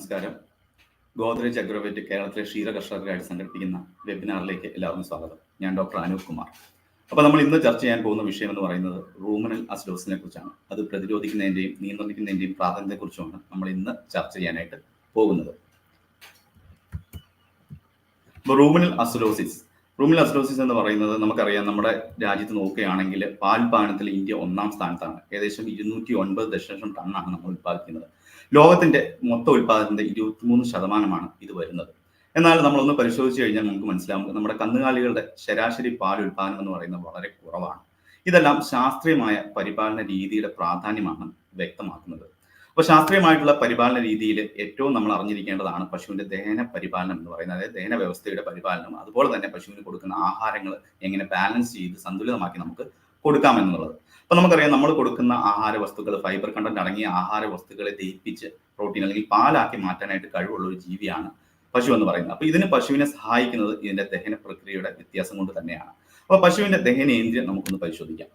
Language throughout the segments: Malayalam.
നമസ്കാരം. ഗോദ്രേജ് അഗ്രോവേറ്റ് കേരളത്തിലെ ക്ഷീര കർഷകർക്കായിട്ട് സംഘടിപ്പിക്കുന്ന വെബിനാറിലേക്ക് എല്ലാവർക്കും സ്വാഗതം. ഞാൻ ഡോക്ടർ അനൂപ് കുമാർ. അപ്പോൾ നമ്മൾ ഇന്ന് ചർച്ച ചെയ്യാൻ പോകുന്ന വിഷയം എന്ന് പറയുന്നത് റൂമിനൽ അസിഡോസിനെ കുറിച്ചാണ്. അത് പ്രതിരോധിക്കുന്നതിന്റെയും നിയന്ത്രിക്കുന്നതിന്റെയും പ്രാധാന്യത്തെക്കുറിച്ചുമാണ് നമ്മൾ ഇന്ന് ചർച്ച ചെയ്യാനായിട്ട് പോകുന്നത്. റൂമനൽ അസ്ലോസിസ് അസിഡോസിസ് എന്ന് പറയുന്നത് നമുക്കറിയാം നമ്മുടെ രാജ്യത്ത് നോക്കുകയാണെങ്കിൽ പാൽപാനത്തിൽ ഇന്ത്യ ഒന്നാം സ്ഥാനത്താണ്. ഏകദേശം ഇരുന്നൂറ്റി ഒൻപത് ദശലക്ഷം ടണ്ണാണ് നമ്മൾ ഉത്പാദിക്കുന്നത് ലോകത്തിന്റെ മൊത്തം ഇരുപത്തി ഇരുപത്തിമൂന്ന് ശതമാനമാണ് ഇത് വരുന്നത്. എന്നാൽ നമ്മളൊന്ന് പരിശോധിച്ച് കഴിഞ്ഞാൽ നമുക്ക് മനസ്സിലാവും നമ്മുടെ കന്നുകാലികളുടെ ശരാശരി പാൽ ഉൽപാദനം എന്ന് പറയുന്നത് വളരെ കുറവാണ്. ഇതെല്ലാം ശാസ്ത്രീയമായ പരിപാലന രീതിയുടെ പ്രാധാന്യമാണ് വ്യക്തമാക്കുന്നത്. അപ്പോൾ ശാസ്ത്രീയമായിട്ടുള്ള പരിപാലന രീതിയിൽ ഏറ്റവും നമ്മൾ അറിഞ്ഞിരിക്കേണ്ടതാണ് പശുവിന്റെ ദഹന പരിപാലനം എന്ന് പറയുന്നത്. അതായത് ദഹന വ്യവസ്ഥയുടെ പരിപാലനം. അതുപോലെ തന്നെ പശുവിന് കൊടുക്കുന്ന ആഹാരങ്ങൾ എങ്ങനെ ബാലൻസ് ചെയ്ത് സന്തുലിതമാക്കി നമുക്ക് കൊടുക്കാമെന്നുള്ളത്. അപ്പൊ നമുക്കറിയാം നമ്മൾ കൊടുക്കുന്ന ആഹാര വസ്തുക്കൾ ഫൈബർ കണ്ടന്റ് അടങ്ങിയ ആഹാര വസ്തുക്കളെ ദഹിപ്പിച്ച് പ്രോട്ടീൻ അല്ലെങ്കിൽ പാലാക്കി മാറ്റാനായിട്ട് കഴിവുള്ള ഒരു ജീവിയാണ് പശു എന്ന് പറയുന്നത്. അപ്പൊ ഇതിന് പശുവിനെ സഹായിക്കുന്നത് ഇതിന്റെ ദഹന പ്രക്രിയയുടെ വ്യത്യാസം കൊണ്ട് തന്നെയാണ്. അപ്പൊ പശുവിന്റെ ദഹനേന്ദ്രിയം നമുക്കൊന്ന് പരിശോധിക്കാം.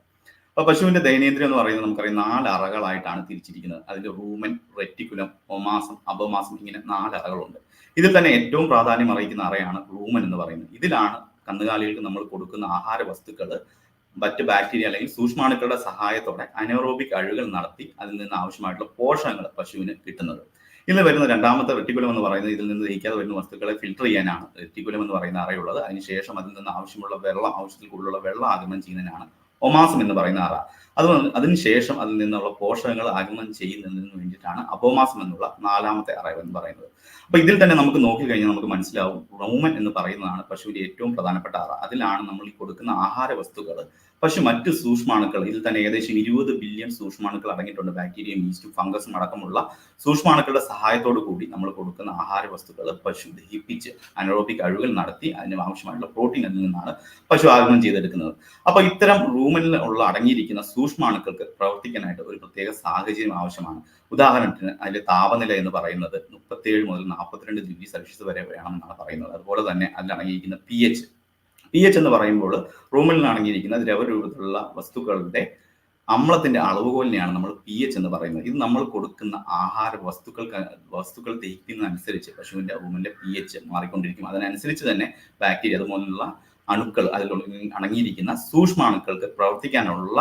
അപ്പൊ പശുവിന്റെ ദഹനേന്ദ്രിയം എന്ന് പറയുന്നത് നമുക്കറിയാം നാല് അറകളായിട്ടാണ് തിരിച്ചിരിക്കുന്നത്. അതിൽ റൂമൻ റെറ്റിക്കുലം ഒമാസം അപമാസം ഇങ്ങനെ നാല് അറകളുണ്ട്. ഇതിൽ തന്നെ ഏറ്റവും പ്രാധാന്യം അറിയിക്കുന്ന അറയാണ് റൂമൻ എന്ന് പറയുന്നത്. ഇതിലാണ് കന്നുകാലികൾക്ക് നമ്മൾ കൊടുക്കുന്ന ആഹാര വസ്തുക്കൾ മറ്റ് ബാക്ടീരിയ അല്ലെങ്കിൽ സൂക്ഷ്മാണുക്കളുടെ സഹായത്തോടെ അനോറോബിക് അഴുകൽ നടത്തി അതിൽ നിന്ന് ആവശ്യമായിട്ടുള്ള പോഷകങ്ങൾ പശുവിന് കിട്ടുന്നത്. ഇതിൽ വരുന്ന രണ്ടാമത്തെ റെറ്റിക്കുലം എന്ന് പറയുന്നത് ഇതിൽ നിന്ന് ദഹിക്കാതെ വരുന്ന വസ്തുക്കളെ ഫിൽട്ടർ ചെയ്യാനാണ്. റെറ്റിക്കുലം എന്ന് പറയുന്ന അറയുള്ളത്. അതിനുശേഷം അതിൽ നിന്ന് ആവശ്യമുള്ള വെള്ളം ആവശ്യത്തിൽ കൂടുതലുള്ള വെള്ളം ആഗമനം ചെയ്യുന്നതിനാണ് ഒമാസം എന്ന് പറയുന്ന അറ അത് അതിനുശേഷം അതിൽ നിന്നുള്ള പോഷകങ്ങൾ ആഗമനം ചെയ്യുന്നതിന് വേണ്ടിയിട്ടാണ് അപോമാസം എന്നുള്ള നാലാമത്തെ അറ എന്ന് പറയുന്നത്. അപ്പൊ ഇതിൽ തന്നെ നമുക്ക് നോക്കിക്കഴിഞ്ഞാൽ നമുക്ക് മനസ്സിലാവും റോമൻ എന്ന് പറയുന്നതാണ് പശുവിന്റെ ഏറ്റവും പ്രധാനപ്പെട്ട അറ അതിലാണ് നമ്മൾ ഈ കൊടുക്കുന്ന ആഹാര വസ്തുക്കൾ പക്ഷെ മറ്റ് സൂക്ഷ്മാണുക്കൾ ഇതിൽ തന്നെ ഏകദേശം ഇരുപത് ബില്യൺ സൂക്ഷ്മാണുക്കൾ അടങ്ങിയിട്ടുണ്ട്. ബാക്ടീരിയ ഈസ്റ്റും ഫംഗസും അടക്കമുള്ള സൂക്ഷ്മാണുക്കളുടെ സഹായത്തോടു കൂടി നമ്മൾ കൊടുക്കുന്ന ആഹാര വസ്തുക്കൾ പശു ദഹിപ്പിച്ച് അനറോബിക് അഴുകൽ നടത്തി അതിന് ആവശ്യമായിട്ടുള്ള പ്രോട്ടീൻ അതിൽ നിന്നാണ് പശു ആഗമനം ചെയ്തെടുക്കുന്നത്. അപ്പൊ ഇത്തരം റൂമിൽ ഉള്ള അടങ്ങിയിരിക്കുന്ന സൂക്ഷ്മാണുക്കൾക്ക് പ്രവർത്തിക്കാനായിട്ട് ഒരു പ്രത്യേക സാഹചര്യം ആവശ്യമാണ്. ഉദാഹരണത്തിന് അതിലെ താപനില എന്ന് പറയുന്നത് മുപ്പത്തിയേഴ് മുതൽ നാൽപ്പത്തിരണ്ട് ഡിഗ്രി സെൽഷ്യസ് വരെ വേണമെന്നാണ് പറയുന്നത്. അതുപോലെ തന്നെ അതിൽ അടങ്ങിയിരിക്കുന്ന പി എച്ച് പി എച്ച് എന്ന് പറയുമ്പോൾ റൂമിൽ അടങ്ങിയിരിക്കുന്ന ദ്രവരൂപത്തിലുള്ള വസ്തുക്കളുടെ അമ്ലത്തിന്റെ അളവുകോലിനെയാണ് നമ്മൾ പി എച്ച് എന്ന് പറയുന്നത്. ഇത് നമ്മൾ കൊടുക്കുന്ന ആഹാര വസ്തുക്കൾക്ക് വസ്തുക്കൾ ദഹിക്കുന്നതനുസരിച്ച് പശുവിന്റെ റൂമിന്റെ പി എച്ച് മാറിക്കൊണ്ടിരിക്കും. അതിനനുസരിച്ച് തന്നെ ബാക്ടീരിയ അതുപോലുള്ള അണുക്കൾ അതിൽ അടങ്ങിയിരിക്കുന്ന സൂക്ഷ്മ അണുക്കൾക്ക് പ്രവർത്തിക്കാനുള്ള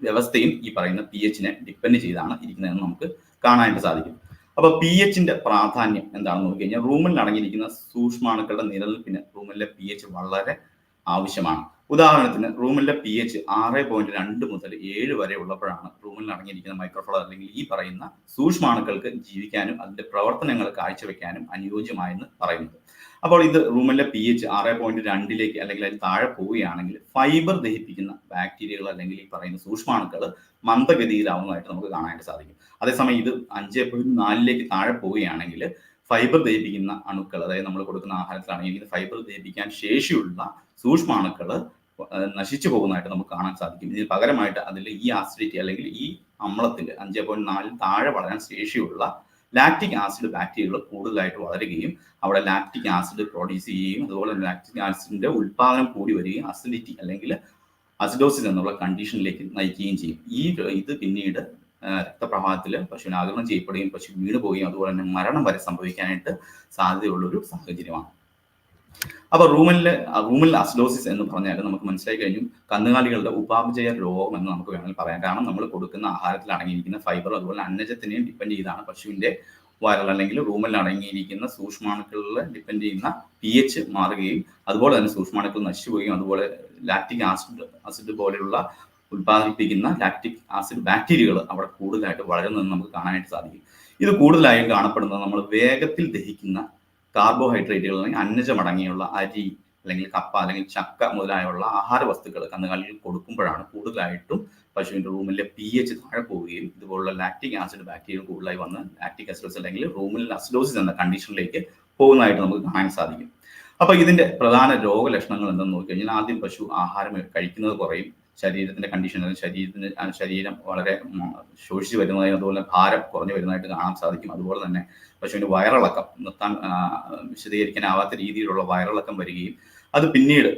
വ്യവസ്ഥയും ഈ പറയുന്ന പി എച്ചിനെ ഡിപ്പെൻഡ് ചെയ്താണ് ഇരിക്കുന്നതെന്ന് നമുക്ക് കാണാനായിട്ട് സാധിക്കും. അപ്പൊ പി എച്ചിന്റെ പ്രാധാന്യം എന്താണെന്ന് നോക്കി കഴിഞ്ഞാൽ റൂമിൽ അടങ്ങിയിരിക്കുന്ന സൂക്ഷ്മാണുക്കളുടെ നിലനിൽപ്പിന് റൂമിലെ പി എച്ച് വളരെ ആവശ്യമാണ്. ഉദാഹരണത്തിന് റൂമിലെ പി എച്ച് ആറ് പോയിന്റ് രണ്ട് മുതൽ ഏഴ് വരെ ഉള്ളപ്പോഴാണ് റൂമിൽ അടങ്ങിയിരിക്കുന്ന മൈക്രോഫ്ലോർ അല്ലെങ്കിൽ ഈ പറയുന്ന സൂക്ഷ്മാണുക്കൾക്ക് ജീവിക്കാനും അതിന്റെ പ്രവർത്തനങ്ങൾ കാഴ്ചവെക്കാനും അനുയോജ്യമായെന്ന് പറയുന്നത്. അപ്പോൾ ഇത് റൂമിലെ പി എച്ച് ആറ് പോയിന്റ് രണ്ടിലേക്ക് അല്ലെങ്കിൽ അതിൽ താഴെ പോവുകയാണെങ്കിൽ ഫൈബർ ദഹിപ്പിക്കുന്ന ബാക്ടീരിയകൾ അല്ലെങ്കിൽ ഈ പറയുന്ന സൂക്ഷ്മാണുക്കൾ മന്ദഗതിയിലാവുന്നതായിട്ട് നമുക്ക് കാണാനായിട്ട് സാധിക്കും. അതേസമയം ഇത് അഞ്ച് പോയിന്റ് നാലിലേക്ക് താഴെ പോവുകയാണെങ്കിൽ ഫൈബർ ദഹിപ്പിക്കുന്ന അണുക്കൾ അതായത് നമ്മൾ കൊടുക്കുന്ന ആഹാരത്തിലാണെങ്കിൽ ഫൈബർ ദഹിപ്പിക്കാൻ ശേഷിയുള്ള സൂക്ഷ്മാണുക്കൾ നശിച്ചു പോകുന്നതായിട്ട് നമുക്ക് കാണാൻ സാധിക്കും. ഇതിന് പകരമായിട്ട് അതിൽ ഈ ആസിഡിറ്റി അല്ലെങ്കിൽ ഈ അമ്ലത്തിന്റെ അഞ്ച് പോയിന്റ് നാലിൽ താഴെ വളരാൻ ശേഷിയുള്ള ലാക്റ്റിക് ആസിഡ് ബാക്ടീരിയകൾ കൂടുതലായിട്ട് വളരുകയും അവിടെ ലാക്റ്റിക് ആസിഡ് പ്രൊഡ്യൂസ് ചെയ്യുകയും അതുപോലെ ലാക്റ്റിക് ആസിഡിന്റെ ഉൽപാദനം കൂടി വരികയും അസിഡിറ്റി അല്ലെങ്കിൽ അസിഡോസിസ് എന്നുള്ള കണ്ടീഷനിലേക്ക് നയിക്കുകയും ചെയ്യും. ഈ ഇത് പിന്നീട് രക്തപ്രവാഹത്തിൽ പശുവിന് ആഗമനം ചെയ്യപ്പെടുകയും പശു വീണ് പോവുകയും അതുപോലെ തന്നെ മരണം വരെ സംഭവിക്കാനായിട്ട് സാധ്യതയുള്ള ഒരു സാഹചര്യമാണ്. അപ്പൊ റൂമിലെ റൂമിൽ അസ്ലോസിസ് എന്ന് പറഞ്ഞാൽ നമുക്ക് മനസ്സിലായി കഴിഞ്ഞു. കന്നുകാലികളുടെ ഉപാപചയ രോഗം എന്ന് നമുക്ക് വേണമെങ്കിൽ പറയാം. കാരണം നമ്മൾ കൊടുക്കുന്ന ആഹാരത്തിൽ അടങ്ങിയിരിക്കുന്ന ഫൈബർ അതുപോലെ അന്നജത്തിനെയും ഡിപ്പെൻഡ് ചെയ്താണ്. പശുവിന്റെ വയറൽ അല്ലെങ്കിൽ റൂമിൽ അടങ്ങിയിരിക്കുന്ന സൂക്ഷ്മാണുക്കളിൽ ഡിപ്പെൻഡ് ചെയ്യുന്ന പി എച്ച് മാറുകയും അതുപോലെ തന്നെ സൂക്ഷ്മാണുക്കൾ നശിച്ചു അതുപോലെ ലാക്റ്റിക് ആസിഡ് ആസിഡ് പോലെയുള്ള ഉത്പാദിപ്പിക്കുന്ന ലാക്റ്റിക് ആസിഡ് ബാക്ടീരിയകൾ അവിടെ കൂടുതലായിട്ട് വളരുന്നതെന്ന് നമുക്ക് കാണാനായിട്ട് സാധിക്കും. ഇത് കൂടുതലായും കാണപ്പെടുന്നത് നമ്മൾ വേഗത്തിൽ ദഹിക്കുന്ന കാർബോഹൈഡ്രേറ്റുകൾ അല്ലെങ്കിൽ അന്നജമടങ്ങിയുള്ള അരി അല്ലെങ്കിൽ കപ്പ അല്ലെങ്കിൽ ചക്ക മുതലായുള്ള ആഹാര വസ്തുക്കൾ കന്നുകാലികൾ കൊടുക്കുമ്പോഴാണ് കൂടുതലായിട്ടും പശുവിന്റെ റൂമിലെ പി എച്ച് താഴെ പോവുകയും ഇതുപോലുള്ള ലാക്റ്റിക് ആസിഡ് ബാക്ടീരിയ കൂടുതലായി വന്ന് ലാക്റ്റിക് അസിഡോസ് അല്ലെങ്കിൽ റൂമിൽ അസിഡോസിസ് എന്ന കണ്ടീഷനിലേക്ക് പോകുന്നതായിട്ട് നമുക്ക് കാണാൻ സാധിക്കും. അപ്പോൾ ഇതിന്റെ പ്രധാന രോഗലക്ഷണങ്ങൾ എന്തെന്ന് നോക്കിക്കഴിഞ്ഞാൽ ആദ്യം പശു ആഹാരം കഴിക്കുന്നത് കുറയും. ശരീരത്തിന്റെ കണ്ടീഷൻ അല്ലെങ്കിൽ ശരീരത്തിന് ശരീരം വളരെ ശോഷിച്ച് വരുന്നതായും അതുപോലെ ഭാരം കുറഞ്ഞു വരുന്നതായിട്ട് കാണാൻ സാധിക്കും. അതുപോലെ തന്നെ പശുവിന്റെ വയറിളക്കം നിർത്താൻ വിശദീകരിക്കാനാവാത്ത രീതിയിലുള്ള വയറിളക്കം വരികയും അത് പിന്നീട്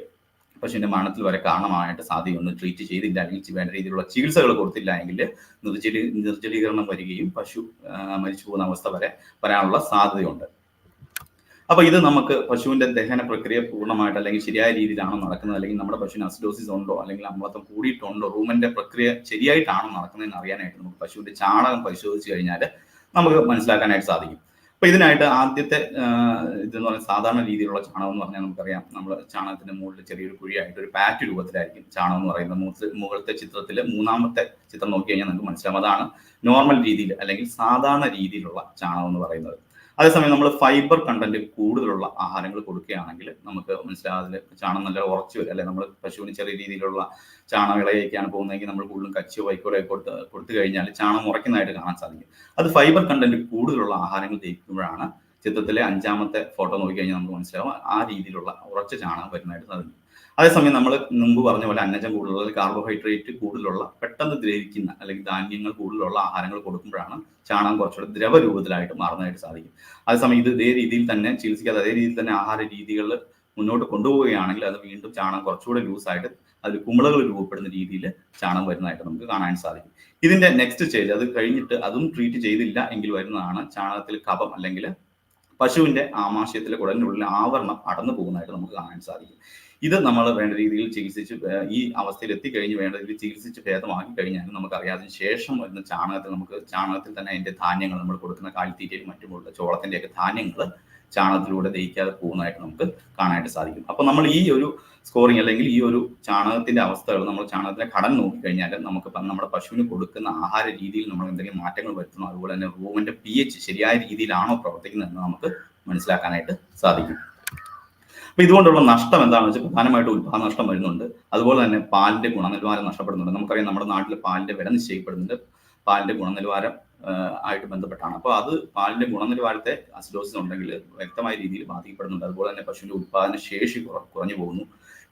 പശുവിന്റെ മരണത്തിൽ വരെ കാരണമായിട്ട് സാധ്യതയുണ്ട്. ട്രീറ്റ് ചെയ്തില്ല അല്ലെങ്കിൽ വേണ്ട രീതിയിലുള്ള ചികിത്സകൾ കൊടുത്തില്ല എങ്കിൽ നിർജലീ നിർജലീകരണം വരികയും പശു മരിച്ചു പോകുന്ന അവസ്ഥ വരെ വരാനുള്ള സാധ്യതയുണ്ട്. അപ്പൊ ഇത് നമുക്ക് പശുവിന്റെ ദഹന പ്രക്രിയ പൂർണമായിട്ട് അല്ലെങ്കിൽ ശരിയായ രീതിയിലാണോ നടക്കുന്നത്? അല്ലെങ്കിൽ നമ്മുടെ പശുവിന് അസിഡോസിസ് ഉണ്ടോ? അല്ലെങ്കിൽ അമ്ലത്വം കൂടിയിട്ടുണ്ടോ? റൂമിന്റെ പ്രക്രിയ ശരിയായിട്ടാണോ നടക്കുന്നതെന്ന് അറിയാനായിട്ട് നമുക്ക് പശുവിന്റെ ചാണകം പരിശോധിച്ച് കഴിഞ്ഞാൽ നമുക്ക് മനസ്സിലാക്കാനായിട്ട് സാധിക്കും. അപ്പൊ ഇതിനായിട്ട് ആദ്യത്തെ ഇതെന്ന് പറഞ്ഞാൽ സാധാരണ രീതിയിലുള്ള ചാണകം എന്ന് പറഞ്ഞാൽ നമുക്കറിയാം. നമ്മൾ ചാണകത്തിന്റെ മുകളിൽ ചെറിയൊരു കുഴിയായിട്ട് ഒരു പാറ്റ് രൂപത്തിലായിരിക്കും ചാണകം എന്ന് പറയുന്നത്. മുകളിലത്തെ ചിത്രത്തിൽ മൂന്നാമത്തെ ചിത്രം നോക്കി കഴിഞ്ഞാൽ നമുക്ക് മനസ്സിലാവും. അതാണ് നോർമൽ രീതിയിൽ അല്ലെങ്കിൽ സാധാരണ രീതിയിലുള്ള ചാണകം എന്ന് പറയുന്നത്. അതേസമയം നമ്മൾ ഫൈബർ കണ്ടന്റ് കൂടുതലുള്ള ആഹാരങ്ങൾ കൊടുക്കുകയാണെങ്കിൽ നമുക്ക് മനസ്സിലാകാതെ ചാണം നല്ല ഉറച്ചു വരും. അല്ലെ? നമ്മൾ പശുവിന് ചെറിയ രീതിയിലുള്ള ചാണവിളയൊക്കെയാണ് പോകുന്നതെങ്കിൽ നമ്മൾ കൂടുതലും കച്ചിയോ വൈക്കോലോ കൊടുത്ത് കൊടുത്തു കഴിഞ്ഞാൽ ചാണം ഉറക്കുന്നതായിട്ട് കാണാൻ സാധിക്കും. അത് ഫൈബർ കണ്ടന്റ് കൂടുതലുള്ള ആഹാരങ്ങൾ ദഹിക്കുമ്പോഴാണ് ചിത്രത്തിലെ അഞ്ചാമത്തെ ഫോട്ടോ നോക്കി കഴിഞ്ഞാൽ നമുക്ക് മനസ്സിലാവും ആ രീതിയിലുള്ള ഉറച്ച ചാണകം വരുന്നതായിട്ട് സാധിക്കും. അതേസമയം നമ്മൾ മുമ്പ് പറഞ്ഞ പോലെ അന്നജം കൂടുതലുള്ള കാർബോഹൈഡ്രേറ്റ് കൂടുതലുള്ള പെട്ടെന്ന് ദ്രവിക്കുന്ന അല്ലെങ്കിൽ ധാന്യങ്ങൾ കൂടുതലുള്ള ആഹാരങ്ങൾ കൊടുക്കുമ്പോഴാണ് ചാണകം കുറച്ചുകൂടെ ദ്രവരൂപത്തിലായിട്ട് മാറുന്നതായിട്ട് സാധിക്കും. അതേസമയം ഇത് ഇതേ രീതിയിൽ തന്നെ ചികിത്സിക്കാതെ അതേ രീതിയിൽ തന്നെ ആഹാര രീതികൾ മുന്നോട്ട് കൊണ്ടുപോവുകയാണെങ്കിൽ അത് വീണ്ടും ചാണകം കുറച്ചുകൂടെ ലൂസായിട്ട് അതിൽ കുമിളകൾ രൂപപ്പെടുന്ന രീതിയിൽ ചാണകം വരുന്നതായിട്ട് നമുക്ക് കാണാൻ സാധിക്കും. ഇതിന്റെ നെക്സ്റ്റ് സ്റ്റേജ് അത് കഴിഞ്ഞിട്ട് അതും ട്രീറ്റ് ചെയ്തില്ല എങ്കിൽ വരുന്നതാണ് ചാണകത്തിൽ കഫം അല്ലെങ്കിൽ പശുവിന്റെ ആമാശയത്തിലെ കുടലിനുള്ളിൽ ആവരണം അടന്നു പോകുന്നതായിട്ട് നമുക്ക് കാണാൻ സാധിക്കും. ഇത് നമ്മൾ വേണ്ട രീതിയിൽ ചികിത്സിച്ച് ഈ അവസ്ഥയിൽ എത്തിക്കഴിഞ്ഞ് വേണ്ട രീതിയിൽ ചികിത്സിച്ച് ഭേദമാക്കി കഴിഞ്ഞാൽ നമുക്കറിയാം ശേഷം വരുന്ന ചാണകത്തിൽ നമുക്ക് ചാണകത്തിൽ തന്നെ അതിന്റെ ധാന്യങ്ങൾ നമ്മൾ കൊടുക്കുന്ന കാലിത്തീറ്റയും മറ്റുമുള്ള ചോളത്തിന്റെയൊക്കെ ധാന്യങ്ങൾ ചാണകത്തിലൂടെ ദഹിക്കാതെ പോകുന്നതായിട്ട് നമുക്ക് കാണാനായിട്ട് സാധിക്കും. അപ്പൊ നമ്മൾ ഈ ഒരു സ്കോറിങ് അല്ലെങ്കിൽ ഈ ഒരു ചാണകത്തിന്റെ അവസ്ഥകൾ നമ്മൾ ചാണകത്തിന്റെ ഘടന നോക്കിക്കഴിഞ്ഞാൽ നമുക്ക് നമ്മുടെ പശുവിന് കൊടുക്കുന്ന ആഹാര രീതിയിൽ നമ്മൾ എന്തെങ്കിലും മാറ്റങ്ങൾ വരുത്തണോ. അതുപോലെ തന്നെ റൂമിന്റെ പി എച്ച് ശരിയായ രീതിയിലാണോ പ്രവർത്തിക്കുന്നതെന്ന് നമുക്ക് മനസ്സിലാക്കാനായിട്ട് സാധിക്കും. അപ്പൊ ഇതുകൊണ്ടുള്ള നഷ്ടം എന്താണെന്ന് വെച്ചാൽ പ്രധാനമായിട്ട് ഉത്പാദന നഷ്ടം വരുന്നുണ്ട്. അതുപോലെ തന്നെ പാലിന്റെ ഗുണനിലവാരം നഷ്ടപ്പെടുന്നുണ്ട്. നമുക്കറിയാം നമ്മുടെ നാട്ടിൽ പാലിന്റെ വില നിശ്ചയിക്കപ്പെടുന്നുണ്ട്. പാലിന്റെ ഗുണനിലവാരം ആയിട്ട് ബന്ധപ്പെട്ടാണ്. അപ്പോൾ അത് പാലിന്റെ ഗുണനിലവാരത്തെ അസിഡോസിസ് ഉണ്ടെങ്കിൽ വ്യക്തമായ രീതിയിൽ ബാധിക്കപ്പെടുന്നുണ്ട്. അതുപോലെ തന്നെ പശുവിന്റെ ഉത്പാദന ശേഷി കുറഞ്ഞു പോകുന്നു.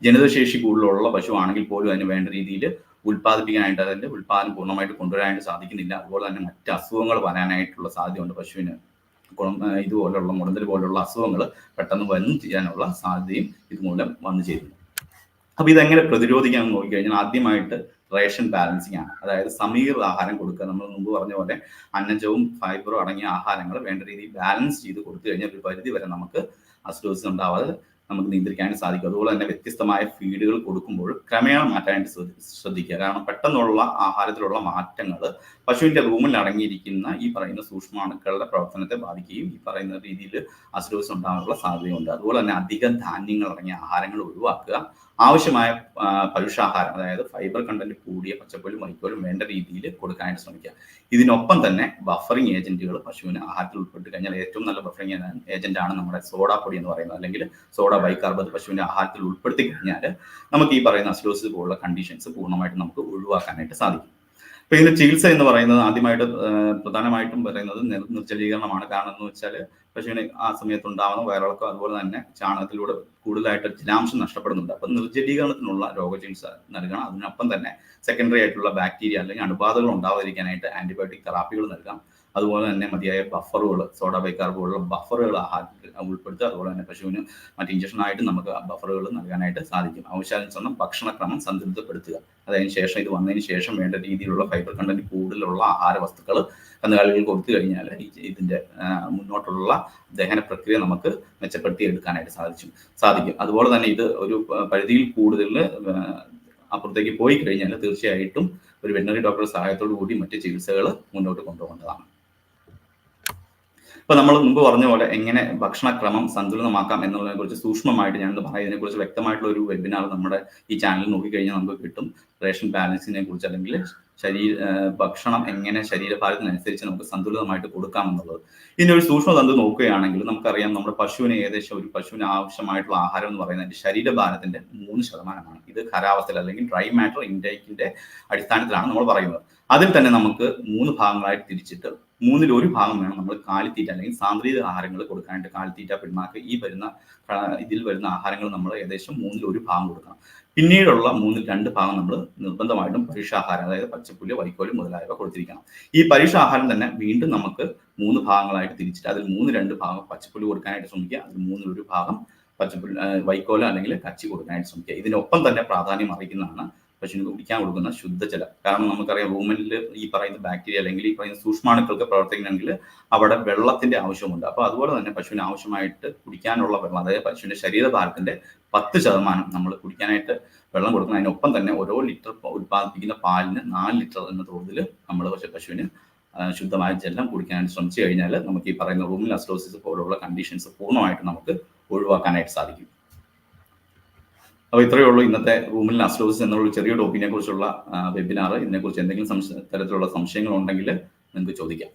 ജനിതശേഷി കൂടുതലുള്ള പശു ആണെങ്കിൽ പോലും അതിന് വേണ്ട രീതിയിൽ ഉൽപ്പാദിപ്പിക്കാനായിട്ട് അതിന്റെ ഉൽപ്പാദനം പൂർണമായിട്ട് കൊണ്ടുവരാനായിട്ട് സാധിക്കുന്നില്ല. അതുപോലെ തന്നെ മറ്റ് അസുഖങ്ങൾ വരാനായിട്ടുള്ള സാധ്യതയുണ്ട് പശുവിന്. ഇതുപോലുള്ള മുടന്തൽ പോലുള്ള അസുഖങ്ങൾ പെട്ടെന്ന് വന്നു ചെയ്യാനുള്ള സാധ്യതയും ഇതുമൂലം വന്നു ചേരുന്നു. അപ്പൊ ഇതെങ്ങനെ പ്രതിരോധിക്കാൻ നോക്കിക്കഴിഞ്ഞാൽ ആദ്യമായിട്ട് റേഷൻ ബാലൻസിങ് ആണ്. അതായത് സമീർ ആഹാരം കൊടുക്കുക. നമ്മൾ മുമ്പ് പറഞ്ഞ പോലെ അന്നജവും ഫൈബറും അടങ്ങിയ ആഹാരങ്ങൾ വേണ്ട രീതിയിൽ ബാലൻസ് ചെയ്ത് കൊടുത്തു കഴിഞ്ഞാൽ ഒരു പരിധി വരെ നമുക്ക് അസിഡോസിസ് ഉണ്ടാവാതെ നമുക്ക് നിയന്ത്രിക്കാനും സാധിക്കും. അതുപോലെ തന്നെ വ്യത്യസ്തമായ ഫീഡുകൾ കൊടുക്കുമ്പോൾ ക്രമേണ മാറ്റാനായിട്ട് ശ്രദ്ധിക്കുക. കാരണം പെട്ടെന്നുള്ള ആഹാരത്തിലുള്ള മാറ്റങ്ങൾ പശുവിന്റെ റൂമിൽ അടങ്ങിയിരിക്കുന്ന ഈ പറയുന്ന സൂക്ഷ്മാണുക്കളുടെ പ്രവർത്തനത്തെ ബാധിക്കുകയും ഈ പറയുന്ന രീതിയിൽ അസിഡോസ് ഉണ്ടാകാനുള്ള സാധ്യതയുണ്ട്. അതുപോലെ തന്നെ അധികം ധാന്യങ്ങൾ അടങ്ങിയ ആഹാരങ്ങൾ ഒഴിവാക്കുക. ആവശ്യമായ പരുഷാഹാരം അതായത് ഫൈബർ കണ്ടന്റ് കൂടിയ പച്ചപ്പൊലും വൈക്കോലും വേണ്ട രീതിയിൽ കൊടുക്കാനായിട്ട് ശ്രമിക്കുക. ഇതിനൊപ്പം തന്നെ ബഫറിങ് ഏജന്റുകൾ പശുവിന് ആഹാരത്തിൽ ഉൾപ്പെട്ട് കഴിഞ്ഞാൽ ഏറ്റവും നല്ല ബഫറിങ് ഏജന്റ് ആണ് നമ്മുടെ സോഡ പൊടി എന്ന് പറയുന്നത്. അല്ലെങ്കിൽ സോഡ ബൈക്കാർബത് പശുവിന്റെ ആഹാരത്തിൽ ഉൾപ്പെടുത്തി കഴിഞ്ഞാൽ നമുക്ക് ഈ പറയുന്ന അസിഡോസിസ് പോലുള്ള കണ്ടീഷൻസ് പൂർണമായിട്ട് നമുക്ക് ഒഴിവാക്കാനായിട്ട് സാധിക്കും. അപ്പൊ ഇതിന്റെ ചികിത്സ എന്ന് പറയുന്നത് ആദ്യമായിട്ട് പ്രധാനമായിട്ടും പറയുന്നത് നിർജലീകരണമാണ്. കാരണം എന്ന് വെച്ചാൽ പശുവിന് ആ സമയത്ത് ഉണ്ടാവുന്ന വയറിളക്കം അതുപോലെ തന്നെ ചാണകത്തിലൂടെ കൂടുതലായിട്ട് ജലാംശം നഷ്ടപ്പെടുന്നുണ്ട്. അപ്പൊ നിർജലീകരണത്തിനുള്ള രോഗചികിത്സ നൽകണം. അതിനൊപ്പം തന്നെ സെക്കൻഡറി ആയിട്ടുള്ള ബാക്ടീരിയ അല്ലെങ്കിൽ അണുബാധകൾ ഉണ്ടാവാതിരിക്കാനായിട്ട് ആന്റിബയോട്ടിക് തെറാപ്പികൾ നൽകാം അതുപോലെ തന്നെ മതിയായ ബഫറുകൾ സോഡ ബൈക്കാർ പോലുള്ള ബഫറുകൾ ആഹാരത്തിൽ ഉൾപ്പെടുത്തുക. അതുപോലെ തന്നെ പശുവിന് മറ്റ് ഇഞ്ചക്ഷനായിട്ട് നമുക്ക് ബഫറുകൾ നൽകാനായിട്ട് സാധിക്കും. ആവശ്യാനുസരണം ഭക്ഷണക്രമം സന്തുലിതപ്പെടുത്തുക അതിന് ശേഷം ഇത് വന്നതിന് ശേഷം വേണ്ട രീതിയിലുള്ള ഫൈബർ കണ്ടന്റ് കൂടുതലുള്ള ആഹാര വസ്തുക്കൾ കന്നുകാലികൾ കൊടുത്തു കഴിഞ്ഞാൽ ഇതിന്റെ മുന്നോട്ടുള്ള ദഹന പ്രക്രിയ നമുക്ക് മെച്ചപ്പെടുത്തി എടുക്കാനായിട്ട് സാധിച്ചു സാധിക്കും. അതുപോലെ തന്നെ ഇത് ഒരു പരിധിയിൽ കൂടുതൽ അപ്പുറത്തേക്ക് പോയി കഴിഞ്ഞാൽ തീർച്ചയായിട്ടും ഒരു വെറ്റിനറി ഡോക്ടറുടെ സഹായത്തോടു കൂടി മറ്റ് ചികിത്സകൾ മുന്നോട്ട് കൊണ്ടുപോകേണ്ടതാണ്. ഇപ്പൊ നമ്മൾ മുമ്പ് പറഞ്ഞ പോലെ എങ്ങനെ ഭക്ഷണക്രമം സന്തുലിതമാക്കാം എന്നുള്ളതിനെ കുറിച്ച് സൂക്ഷ്മമായിട്ട് ഞാൻ പറയാം ഇതിനെക്കുറിച്ച് വ്യക്തമായിട്ടുള്ള ഒരു വെബിനാർ നമ്മുടെ ഈ ചാനലിൽ നോക്കിക്കഴിഞ്ഞാൽ നമുക്ക് കിട്ടും. റേഷൻ ബാലൻസിനെ കുറിച്ച് അല്ലെങ്കിൽ ശരീര ഭക്ഷണം എങ്ങനെ ശരീരഭാരത്തിനനുസരിച്ച് നമുക്ക് സന്തുലിതമായിട്ട് കൊടുക്കാം എന്നുള്ളത് ഇനി ഒരു സൂക്ഷ്മ തന്തു നോക്കുകയാണെങ്കിൽ നമുക്കറിയാം നമ്മുടെ പശുവിന് ഏകദേശം ഒരു പശുവിന് ആവശ്യമായിട്ടുള്ള ആഹാരം എന്ന് പറയുന്നത് ശരീരഭാരത്തിന്റെ മൂന്ന് ശതമാനമാണ്. ഇത് ഖരാവസ്ഥയിൽ അല്ലെങ്കിൽ ഡ്രൈ മാറ്റർ ഇൻടേക്കിന്റെ അടിസ്ഥാനത്തിലാണ് നമ്മൾ പറയുന്നത്. അതിൽ തന്നെ നമുക്ക് മൂന്ന് ഭാഗങ്ങളായിട്ട് തിരിച്ചിട്ട് മൂന്നിൽ ഒരു ഭാഗം വേണം നമ്മൾ കാലിത്തീറ്റ അല്ലെങ്കിൽ സാന്ദ്രീത ആഹാരങ്ങൾ കൊടുക്കാനായിട്ട്. കാലിത്തീറ്റ പിണ്ണാക്ക് ഈ വരുന്ന ഇതിൽ വരുന്ന ആഹാരങ്ങൾ നമ്മൾ ഏകദേശം മൂന്നിൽ ഒരു ഭാഗം കൊടുക്കണം. പിന്നീടുള്ള മൂന്നിൽ രണ്ട് ഭാഗം നമ്മൾ നിർബന്ധമായിട്ടും പരീക്ഷാഹാരം അതായത് പച്ചപ്പുല്ല് വൈക്കോൽ മുതലായവ കൊടുത്തിരിക്കണം. ഈ പരീക്ഷാഹാരം തന്നെ വീണ്ടും നമുക്ക് മൂന്ന് ഭാഗങ്ങളായിട്ട് തിരിച്ചിട്ട് അതിൽ മൂന്ന് രണ്ട് ഭാഗം പച്ചപ്പുല്ല് കൊടുക്കാനായിട്ട് ശ്രമിക്കുക. അതിൽ മൂന്നിൽ ഒരു ഭാഗം പച്ചപ്പുല്ല് വൈക്കോൽ അല്ലെങ്കിൽ കച്ചി കൊടുക്കാനായിട്ട് ശ്രമിക്കുക. ഇതിനൊപ്പം തന്നെ പ്രാധാന്യം അറിയിക്കുന്നതാണ് പശുവിന് കുടിക്കാൻ കൊടുക്കുന്ന ശുദ്ധജലം. കാരണം നമുക്കറിയാം റൂമിൽ ഈ പറയുന്ന ബാക്ടീരിയ അല്ലെങ്കിൽ ഈ പറയുന്ന സൂക്ഷ്മാണുക്കൾക്ക് പ്രവർത്തിക്കണമെങ്കിൽ അവിടെ വെള്ളത്തിന്റെ ആവശ്യമുണ്ട്. അപ്പോൾ അതുപോലെ തന്നെ പശുവിന് ആവശ്യമായിട്ട് കുടിക്കാനുള്ള വെള്ളം അതായത് പശുവിന്റെ ശരീരഭാരത്തിന്റെ പത്ത് ശതമാനം നമ്മൾ കുടിക്കാനായിട്ട് വെള്ളം കൊടുക്കണം. അതിനൊപ്പം തന്നെ ഓരോ ലിറ്റർ ഉത്പാദിപ്പിക്കുന്ന പാലിന് നാല് ലിറ്റർ എന്ന തോതിൽ നമ്മൾ പക്ഷേ പശുവിന് ശുദ്ധമായ ജലം കുടിക്കാനായിട്ട് ശ്രമിച്ചു കഴിഞ്ഞാൽ നമുക്ക് ഈ പറയുന്ന റൂമിൽ അസ്ലോസിസ് പോലുള്ള കണ്ടീഷൻസ് പൂർണമായിട്ട് നമുക്ക് ഒഴിവാക്കാനായിട്ട് സാധിക്കും. അപ്പോൾ ഇത്രയേ ഉള്ളൂ ഇന്നത്തെ റൂമിൽ അസ്ലോസിസ് എന്നുള്ള ചെറിയ ടോപ്പിനെ കുറിച്ചുള്ള വെബിനാർ ഇതിനെക്കുറിച്ച് എന്തെങ്കിലും തരത്തിലുള്ള സംശയങ്ങൾ ഉണ്ടെങ്കിൽ നിങ്ങൾക്ക് ചോദിക്കാം.